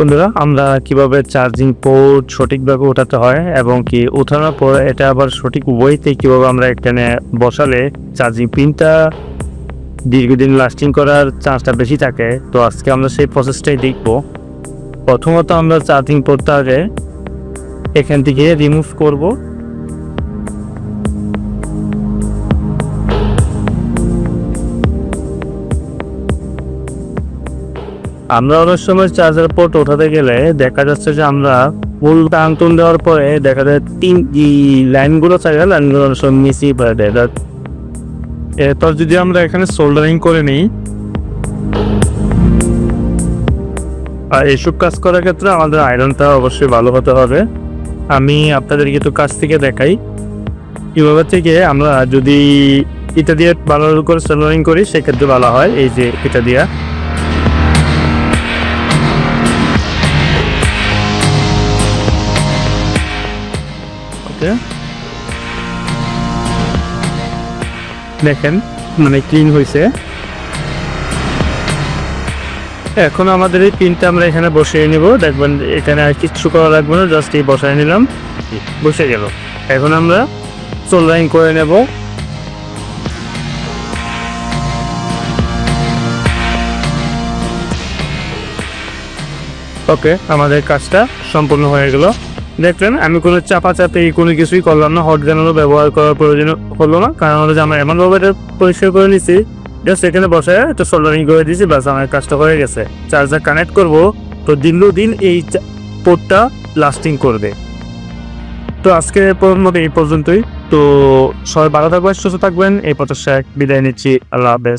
বন্ধুরা, আমরা কীভাবে চার্জিং পোর্ট সঠিকভাবে ওঠাতে হয় এবং কি ওঠানোর পর এটা আবার সঠিক ওয়েতে কীভাবে আমরা এখানে বসালে চার্জিং পিনটা দীর্ঘদিন লাস্টিং করার চান্সটা বেশি থাকে। তো আজকে আমরা সেই প্রসেসটাই দেখব। প্রথমত আমরা চার্জিং পোর্টটাকে এখান থেকে রিমুভ করব। আমরা অনেক সময় চার্জার পোর্ট ওঠাতে গেলে দেখা যাচ্ছে যে আমরা ফুল টানটুন দেওয়ার পরে দেখা যায় তিন লাইনগুলো থাকে লাইনগুলো অনেক সময় মিসিয়ে পড়ে দেয়। এরপর যদি আমরা এখানে সোল্ডারিং করে নিই, আর এসব কাজ করার ক্ষেত্রে আমাদের আয়রনটা অবশ্যই ভালো হতে হবে। আমি আপনাদেরকে একটু কাছ থেকে দেখাই। কীভাবে থেকে আমরা যদি এটা দিয়ে ভালো করে সোল্ডারিং করি, সেক্ষেত্রে ভালো হয়। এই যে এটা দিয়া। দেখেন মানে ক্লিন হয়েছে এখন আমাদের এই পিনটা আমরা এখানে বসিয়ে নিব। দেখবেন এখানে আর কিচ্ছু করা লাগবে না জাস্ট এই বসায় নিলাম। বসে গেল। এখন আমরা সোল্ডারিং করে নেব। ওকে আমাদের কাজটা সম্পূর্ণ হয়ে গেল। দেখলেন, আমি কোনো চাপা চাপে কোনো কিছুই করলাম না। হট গানেরও ব্যবহার করার প্রয়োজন হলো না। কারণ যে, আমরা এমনভাবে এটা পরিষ্কার করে নিছি জাস্ট এখানে বসে একটু সোল্ডারিং করে দিয়েছি বাস আমার কাজটা হয়ে গেছে। চার্জার কানেক্ট করব, তো দিন দিন এই পোর্টটা লাস্টিং করবে। তো আজকে মতো এই পর্যন্তই। তো সবাই ভালো থাকবেন, সুস্থ থাকবেন। এই প্রচেষ্টায় বিদায় নিচ্ছি। আল্লাহ হাফেজ।